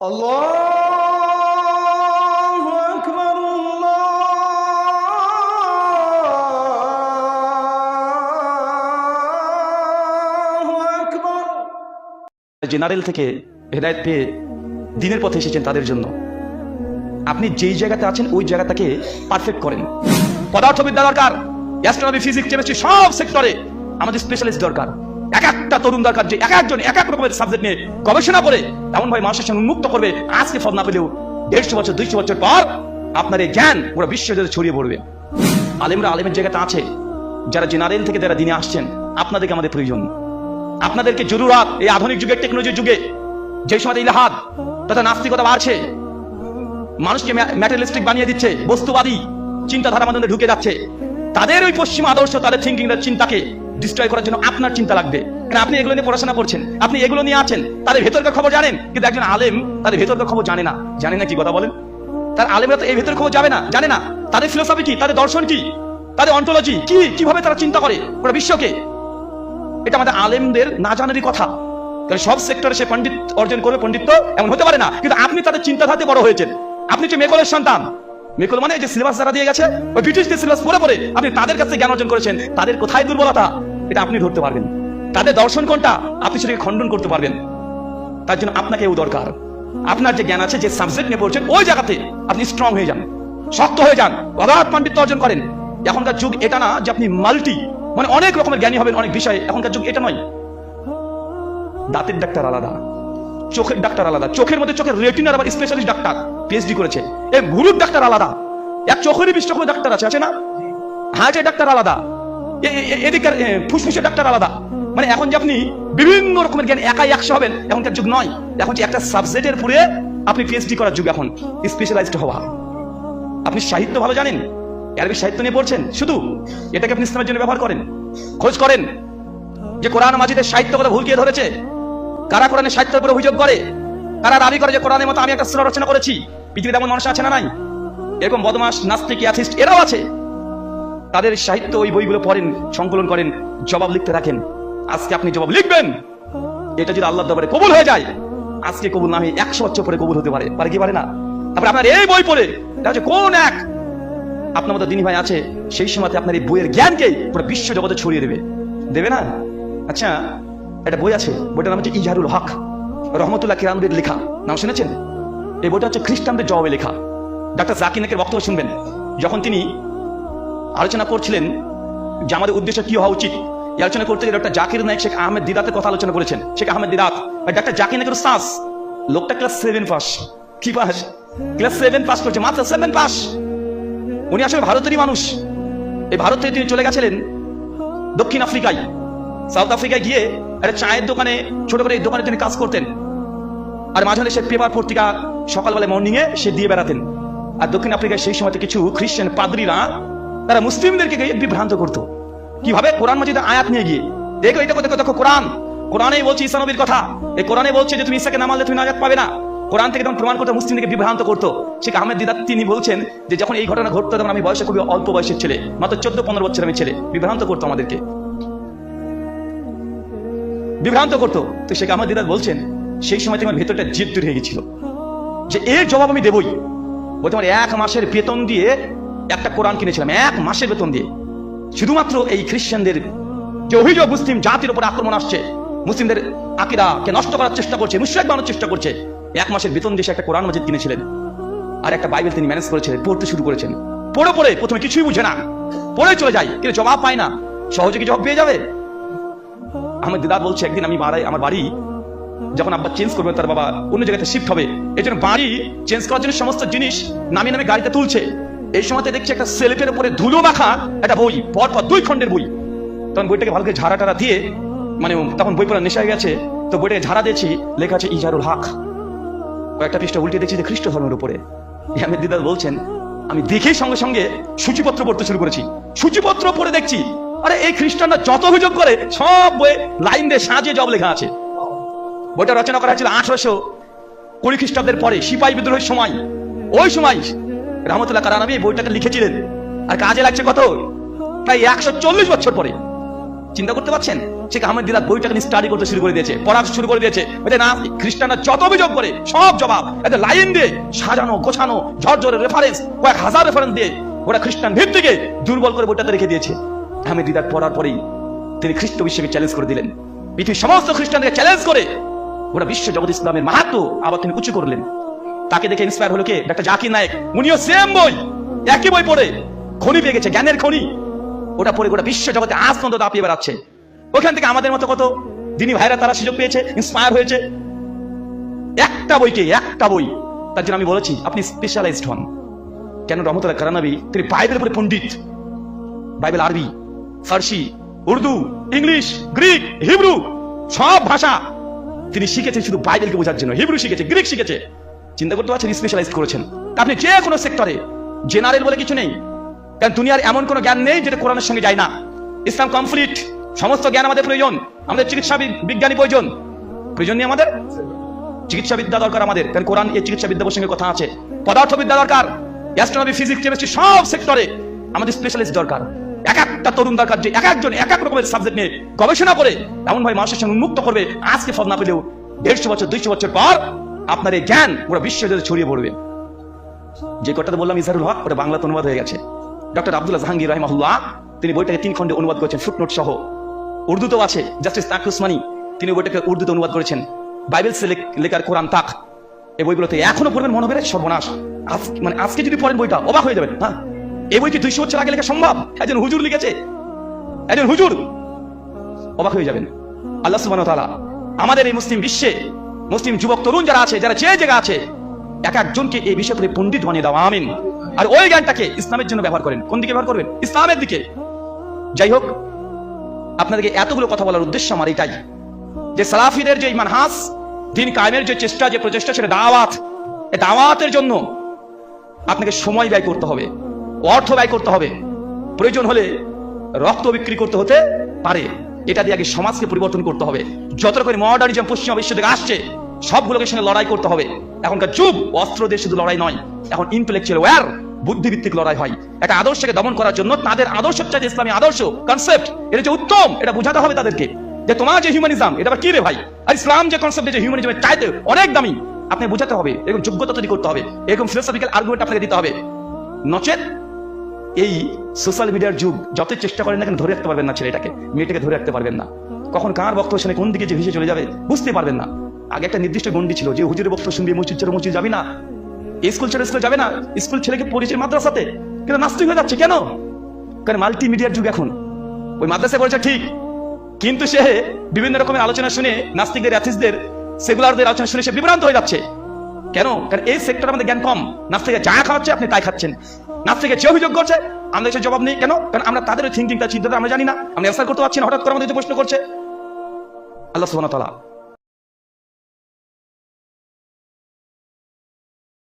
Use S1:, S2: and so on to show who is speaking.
S1: الله أكبر الله أكبر
S2: general থেকে হেদায়ত পেয়ে দিনের পথে এসেছেন তাদের জন্য আপনি যেই জায়গাতে আছেন ওই জায়গাটাকে পারফেক্ট করেন পদার্থবিদ্যা দরকার অ্যাস্ট্রোনমি ফিজিক্স কেমিস্ট্রি সব সেক্টরে আমাদের স্পেশালিস্ট দরকার এক একটা তরুণ দরকার যে এক একজন, এক এক রকমের সাবজেক্ট নিয়ে গবেষণা করে এমন ভাবে মানুষের সঙ্গে উন্মুক্ত করবে। আজকে ফল না পেলেও দেড়শো বছর, দুইশো বছর পর আপনার এই জ্ঞান পুরো বিশ্ব জুড়ে ছড়িয়ে পড়বে। আলেমরা আলেমের জায়গাতে আছে। যারা জেনারেল থেকে যারা দিনে আসছেন, আপনাদেরকে আমাদের প্রয়োজন। আপনাদেরকে জরুরাত এই আধুনিক যুগের টেকনোলজির যুগে। যে সময় ইলাহাদ তথা নাস্তিকতা বাড়ছে। মানুষকে ম্যাটেরিয়ালিস্টিক বানিয়ে দিচ্ছে, বস্তুবাদী চিন্তাধারা মধ্যে ঢুকে যাচ্ছে। তাদের ওই পশ্চিম আদর্শ, তাদের থিঙ্কিং চিন্তাকে ডিস্ট্রয় করার জন্য আপনার চিন্তা লাগবে। কারণ আপনি এগুলো নিয়ে পড়াশোনা করছেন? আপনি এগুলো নিয়ে আছেন। তাদের ভেতরকার খবর জানেন। কিন্তু একজন আলেম তাদের ভেতরকার খবর জানে না। জানে না কি কথা বলেন? তার আলেমরা তো এই ভেতর খবর যাবে না, জানে না। তাদের ফিলোসফি কি? তাদের দর্শন কি? তাদের অন্টোলজি কি? কীভাবে তারা চিন্তা করে? পুরো বিশ্বকে। এটা আমাদের আলেমদের না জানারই কথা। কারণ সব সেক্টরে সে পণ্ডিত অর্জন করবে পণ্ডিত্য এমন হতে পারে না। কিন্তু আপনি তাদের চিন্তাধারাতে বড় হয়েছেন। আপনি যে মেকলের সন্তান। মেকল মানে যে সিলেবাস যারা দিয়ে গেছে, ওই ব্রিটিশদের সিলেবাস পড়ে পড়ে আপনি তাদের কাছে জ্ঞান অর্জন করেছেন। তাদের কোথায় দুর্বলতা? এটা আপনি ধরতে পারবেন। তাদের দর্শন কোনটা? আপনি সেটাকে খণ্ডন করতে পারবেন। তার জন্য আপনাকে এও দরকার। আপনার যে জ্ঞান আছে, যে সাবজেক্ট নিয়ে পড়ছেন ওই জায়গাতে আপনি স্ট্রং হয়ে যান। শক্ত হয়ে যান। অগাধ পাণ্ডিত্য অর্জন করেন। এখনকার যুগ এটা না যে আপনি মাল্টি মানে অনেক রকমের জ্ঞানী হবেন, অনেক বিষয়ে। এখনকার যুগ এটা নয়। দাঁতের ডাক্তার আলাদা। চোখের ডাক্তার আলাদা। চোখের মধ্যে চোখের রেটিনার আবার স্পেশালিস্ট ডাক্তার পিএইচডি করেছে। এই ভুরুর ডাক্তার আলাদা। এক চোখেরই বিশ রকমের ডাক্তার আছে আছে না? হার্টের ডাক্তার আলাদা। এদিকের ফুসফুসের ডাক্তার আলাদা। মানে এখন যে আপনি বিভিন্ন রকমের জ্ঞান একাই একশো হবেন এখনকার যুগ নয়। এখন যে একটা সাবজেক্টের পুরে আপনি পিএইচডি করার যুগ এখন স্পেশালাইজড হওয়া। আপনি সাহিত্য ভালো জানেন? আরবি সাহিত্য নিয়ে পড়ছেন? শুধু? এটাকে আপনি ইসলামের জন্য ব্যবহার করেন? খোঁজ করেন? যে কোরআন মাজিদের সাহিত্য কথা ভুল ধরেছে? কারা কোরআনের সাহিত্যের উপরে অভিযোগ করে? কারা দাবি করে যে কোরআনের মতো আমি একটা সুরা রচনা করেছি? পৃথিবীতে এমন মানুষ আছে না নাই? এরকম বদমাস নাস্তিক অ্যাথিস্ট এরাও আছে। তাদের সাহিত্য ওই বইগুলো পড়েন, সংকলন করেন, জবাব লিখতে রাখেন। আজকে আপনি জবাব লিখবেন। এটা যদি আল্লাহ দরবারে কবুল হয়ে যায়, আজকে কবুল না হয়ে একশো বছর পরে কবুল হতে পারে। পারে কি পারে না? তারপরে আপনার এই বই পড়ে, এটা হচ্ছে কোন এক? আপনার মতো দিনী ভাই আছে, সেই সময়তে আপনার এই বইয়ের জ্ঞানকে পুরো বিশ্ব জগতে ছড়িয়ে দেবে। দেবে না? আচ্ছা একটা বই আছে, বইটার নাম হচ্ছে ইজারুল হক। রহমতুল্লাহ কিরামদের লেখা। নাম শুনেছেন? এই বইটা হচ্ছে খ্রিস্টানদের জবাবে লেখা। ডাক্তার জাকির নাকের বক্তব্য শুনবেন। যখন তিনি আলোচনা করছিলেন যে আমাদের উদ্দেশ্য কি হওয়া উচিত। আলোচনা করতে গিয়ে ডক্টর জাকির নায়ক শেখ আহমেদ দিদাতের কথা আলোচনা করেছেন। শেখ আহমেদ দিদাত। ডাক্তার জাকির নাকের সাস লোকটা ক্লাস সেভেন পাস কি পাস ক্লাস সেভেন পাস করছে, মাত্র সেভেন পাস উনি আসলে ভারতেরই মানুষ। এই ভারত থেকে তিনি চলে গেছিলেন দক্ষিণ আফ্রিকায়। সাউথ আফ্রিকায় গিয়ে একটা চায়ের দোকানে, ছোট করে এই দোকানে তিনি কাজ করতেন। আর মাঝে মাঝে সে পেপার পত্রিকা সকালবেলা মর্নিংয়ে সে দিয়ে বেড়াতেন। আর দক্ষিণ আফ্রিকায় সেই সময়তে কিছু খ্রিস্টান পাদ্রীরা তারা মুসলিমদেরকে গিয়ে বিভ্রান্ত করতো। কীভাবে? কোরআন মাজিদের আয়াত নিয়ে গিয়ে। দেখো এটা দেখো দেখো, কোরআন। কোরআনেই বলছে ঈসা নবীর কথা। এই কোরআনে বলছে যে, তুমি ঈসাকে না মানলে তুমি নাজাত পাবে না। কোরআন থেকে তখন প্রমাণ করতে, মুসলিমদেরকে বিভ্রান্ত করতো। শেখ আহমেদ দিদাত তিনি বলছেন যে, যখন এই ঘটনা ঘটতো, তখন আমি বয়সে খুবই অল্প বয়সের ছেলে। মাত্র চোদ্দ, পনেরো বছর আমি ছেলে। বিভ্রান্ত করতো আমাদেরকে। বিভ্রান্ত করতো। তো শেখ আহমদ দিদাত বলছেন, সেই সময় তোমার ভেতরটা জেদ হয়ে গেছিল। যে এর জবাব আমি দেবই। বলতে আমার এক মাসের বেতন দিয়ে একটা কোরআন কিনেছিলাম, এক মাসের বেতন দিয়ে। শুধুমাত্র এই খ্রিস্টানদের যে অভিযোগ মুসলিম জাতির উপর আক্রমণ আসছে, মুসলিমদের আকিরাকে নষ্ট করার চেষ্টা করছে, মুশ্রেক বানানোর চেষ্টা করছে, এক মাসের বেতন দিয়ে একটা কোরআন মজিদ কিনেছিলেন। আর একটা বাইবেল তিনি ম্যানেজ করেছিলেন পড়তে শুরু করেছেন। পড়ে পড়ে, প্রথমে কিছুই বুঝে না। পড়ে চলে যায়, কিন্তু জবাব পায় না। সহজে কি জবাব পেয়ে যাবে? আমার দিদা বলছে, একদিন আমি বাড়াই আমার বাড়ি যখন আব্বা চেঞ্জ করবে, তার বাবা অন্য জায়গাতে শিফট হবে। এই জন্য বাড়ি চেঞ্জ করার জন্য সমস্ত জিনিস নামিয়ে নামে গাড়িতে তুলছে। এই সময়তে দেখছি একটা সেলেটের উপরে ধুলো মাখা একটা বই পর পর দুই খণ্ডের বই। তখন বইটাকে ভালো করে ঝাড়া টাড়া দিয়ে মানে তখন বই পড়া নেশায় গেছে, তো বইটাকে ঝাড়া দিয়েছি, লেখা আছে ইজারুল হক। কয়েকটা পৃষ্ঠা উল্টে দেখছি যে খ্রিস্ট ধর্মের উপরে। দিদার বলছেন, আমি দেখেই সঙ্গে সঙ্গে সূচিপত্র পড়তে শুরু করেছি। সূচিপত্র পড়ে দেখছি, আরে এই খ্রিস্টানরা যত অভিযোগ করে, সব বই লাইন দিয়ে সাজিয়ে জব লেখা আছে। বইটা রচনা করা হয়েছিল আঠারোশো কুড়ি খ্রিস্টাব্দের পরে, সিপাহী বিদ্রোহের সময়। ওই সময় রহমতুল্লাহ কারানাবি এই বইটাকে লিখেছিলেন। আর কাজে লাগছে কত? প্রায় একশো চল্লিশ বছর পরে। চিন্তা করতে পারছেন? শেখ আহমেদ দিদার বইটাকে নিয়ে স্টাডি করতে শুরু করে দিয়েছে পড়া শুরু করে দিয়েছে। না খ্রিস্টানরা যত অভিযোগ করে, সব জবাব। এতে লাইন দিয়ে সাজানো, গোছানো, ঝরঝরে রেফারেন্স কয়েক হাজার রেফারেন্স দিয়ে ওরা খ্রিস্টান ভিত্তিকে দুর্বল করে বইটাতে রেখে দিয়েছে। আহমেদ দিদার পড়ার পরেই তিনি খ্রিস্ট বিশ্বকে চ্যালেঞ্জ করে দিলেন। পৃথিবীর সমস্ত খ্রিস্টানকে চ্যালেঞ্জ করে ওরা বিশ্ব জগৎ ইসলামের মাহাত্ম আবার তিনি উঁচু করলেন। তাকে দেখে ইন্সপায়ার হলো কে? ডাক্তার জাকির নায়ক। উনিও সেম বই, একই বই পড়ে। খনি পেয়ে গেছে, জ্ঞানের খনি। ওটা পড়ে গোটা বিশ্ব জগতে পর্যন্ত দাপিয়ে বেড়াচ্ছে। ওখান থেকে আমাদের মতো কত দিনী ভাইরা তারা সুযোগ পেয়েছে ইন্সপায়ার হয়েছে। একটা বইকে একটা বই। তার জন্য আমি বলেছি, আপনি স্পেশালাইজড হন। কেন রহমতুল্লাহ কারানবী তিনি বাইবেল উপরে পণ্ডিত। বাইবেল আরবি, ফার্সি, উর্দু, ইংলিশ, গ্রিক, হিব্রু, সব ভাষা। তিনি শিখেছেন শুধু বাইবেলকে বোঝার জন্য। হিব্রু শিখেছে, গ্রিক শিখেছে। চিন্তা করতে পারছেন স্পেশালাইজ করেছেন। আপনি যে কোনো সেক্টরে জেনারেল বলে কিছু নেই। কারণ দুনিয়ার এমন কোনো জ্ঞান নেই যেটা কোরআনের সঙ্গে যায় না। ইসলাম কমপ্লিট সমস্ত জ্ঞান আমাদের প্রয়োজন। আমাদের চিকিৎসা বিজ্ঞানী প্রয়োজন। প্রয়োজন নেই আমাদের? চিকিৎসা বিদ্যা দরকার আমাদের। কারণ কোরআন এই চিকিৎসা বিদ্যা প্রসঙ্গে কথা আছে। পদার্থবিদ্যা দরকার। অ্যাস্ট্রোনমি ফিজিক্স কেমিস্ট্রি সব সেক্টরে আমাদের স্পেশালিস্ট দরকার। এক একটা তরুণ দরকার যে এক একজন, এক এক রকমের সাবজেক্ট নিয়ে গবেষণা করে এমন ভাবে মানুষের সঙ্গে উন্মুক্ত করবে, আজকে ফল না পেলেও দেড়শো বছর, দুইশো বছর পর আপনার এই জ্ঞান পুরো বিশ্ব জুড়ে ছড়িয়ে পড়বে। যে কথাটা বললাম ইজারুল হক, ওটা বাংলাতে অনুবাদ হয়ে গেছে। ডক্টর আব্দুল্লাহ জাহাঙ্গীর রহমাহুল্লাহ, তিনি বইটাকে তিন খণ্ডে অনুবাদ করেছেন, ফুটনোট সহ। উর্দুতেও আছে, জাস্টিস তাক উসমানি, তিনি বইটাকে উর্দুতে অনুবাদ করেছেন। বাইবেল সে লেখার কোরআন তাক এই বইগুলোতে এখনও পড়বেন, মনে হবে সর্বনাশ। মানে আজকে যদি পড়েন বইটা, অবাক হয়ে যাবেন হ্যাঁ? এই বই কি দুইশো বছর আগে লেখা সম্ভব? একজন হুজুর লিখেছে। একজন হুজুর! অবাক হয়ে যাবেন। আল্লাহ তাআলা, আমাদের এই মুসলিম বিশ্বে মুসলিম যুবক, তরুণ যারা আছে, যারা যে জায়গা আছে, এক একজনকে এই বিষয় করে পণ্ডিত বানিয়ে দাও, আমিন। আর ওই জ্ঞানটাকে ইসলামের জন্য ব্যবহার করেন। কোন দিকে ব্যবহার করবেন? ইসলামের দিকে। যাই হোক, আপনাদেরকে এতগুলো কথা বলার উদ্দেশ্য আমার এটাই। যে সালাফিদের যে মানহাস, দিন কায়েমের যে চেষ্টা, যে প্রচেষ্টা, সেটা দাওয়াত দাওয়াতের জন্য আপনাকে সময় ব্যয় করতে হবে, অর্থ ব্যয় করতে হবে। প্রয়োজন হলে রক্ত বিক্রি করতে হতে পারে। এটা দিয়ে আগে সমাজকে পরিবর্তন করতে হবে। যত রকম মডার্নিজম পশ্চিমা বিশ্ব থেকে আসছে সবগুলোকে সঙ্গে লড়াই করতে হবে। এখনকার যুগ, অস্ত্র দিয়ে শুধু লড়াই নয়। এখন ইন্টেলেকচুয়াল ওয়ার বুদ্ধিভিত্তিক লড়াই হয়। একটা আদর্শকে দমন করার জন্য তাদের আদর্শ চাইতে ইসলামী আদর্শ কনসেপ্ট এটা যে উত্তম, এটা বোঝাতে হবে তাদেরকে। যে তোমার যে হিউম্যানিজম এটা কি রে ভাই? আর ইসলাম যে কনসেপ্ট যে হিউম্যানিজমের চাইতে অনেক দামি, আপনি বোঝাতে হবে, এরকম যোগ্যতা তৈরি করতে হবে, এরকম ফিলোসফিক্যাল আর্গুমেন্ট আপনাকে দিতে হবে। নচেত এই সোশ্যাল মিডিয়ার যুগ যত চেষ্টা করেন না কেন ধরে রাখতে পারবেন না ছেলেটাকে, মেয়েটাকে ধরে রাখতে পারবেন না। কখন কার বক্তব্য কোন দিকে যে ভেসে চলে যাবে, বুঝতে পারবেন না। আগে একটা নির্দিষ্ট গন্ডি ছিল যে হুজুরের বক্তব্য শুনবি, মসজিদ ছেড়ে মসজিদ যাবি না। স্কুল ছেড়ে স্কুল যাবে না, স্কুল ছেলেকে পরিচয় মাদ্রাসাতে। কিন্তু নাস্তিক হয়ে যাচ্ছে কেন? কারণ মাল্টিমিডিয়ার যুগ এখন? ওই মাদ্রাসায় পড়েছে ঠিক। কিন্তু সে বিভিন্ন রকমের আলোচনা শুনে নাস্তিকদের অ্যাথিসদের সেগুলারদের আলোচনা শুনে সে বিভ্রান্ত হয়ে যাচ্ছে। কেন? কারণ এই সেক্টর আমাদের জ্ঞান কম। নাস্তিকে যা খাওয়াচ্ছে আপনি তাই খাচ্ছেন। নাস্তিকে যে অভিযোগ করছে, আমাদের সে জবাব নেই। কেন? কারণ আমরা তাদের থিঙ্কিংটা চিন্তাটা আমরা জানি না। আমরা অ্যান্সার করতে পারছি না। হঠাৎ করে আমাদের প্রশ্ন করছে। আল্লাহ সুবহানাহু ওয়া তাআলা